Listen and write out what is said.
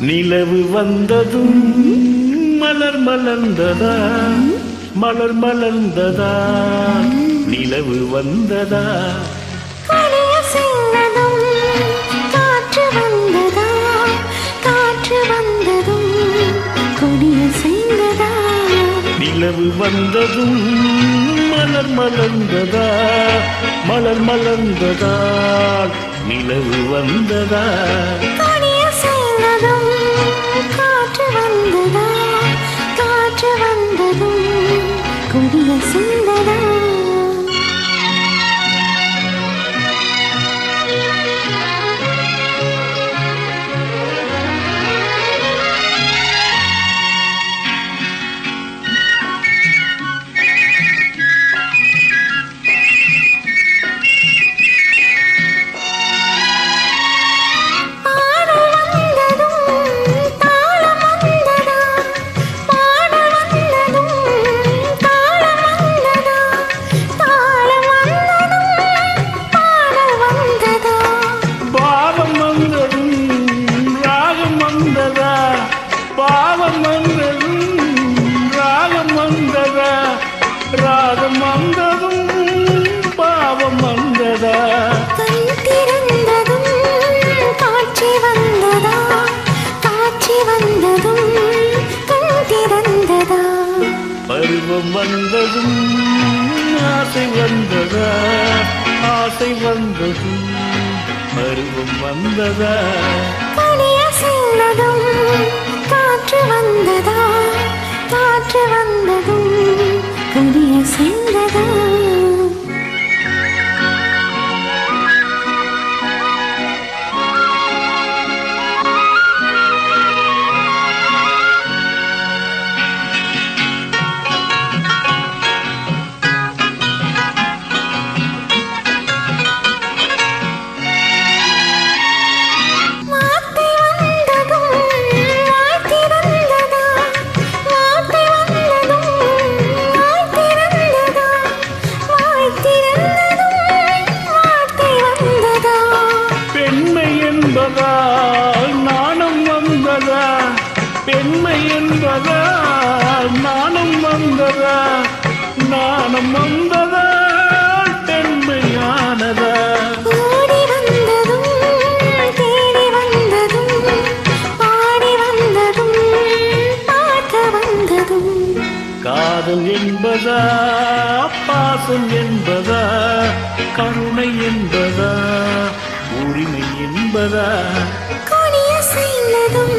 நிலவு வந்ததும் மலர் மலர்ந்ததா? மலர் மலர்ந்ததா? நிலவு வந்ததா? கொடிய நிலவு வந்ததும் மலர் மலர்ந்ததா? மலர் மலர்ந்ததா நிலவு வந்ததா? காற்று வந்ததா? காற்று வந்ததும் கொடிய சிந்ததா? பருவம் வந்ததும் ஆசை வந்ததா ஆசை வந்ததும் பருவம் வந்ததா. கனிய காற்று வந்ததா காற்று வந்ததும் கனிய சிந்ததா பெண்மை என்பதால் நாணம் வந்ததா? நாணம் வந்ததா? பெண்மையானதா? ஓடி வந்ததும் தேடி வந்ததும் பாடி வந்ததும் பார்க்க வந்ததும். காதல் என்பதா? பாசம் என்பதா? கருணை என்பதா? உரிமை என்பதா? கொடிய செய்ததும்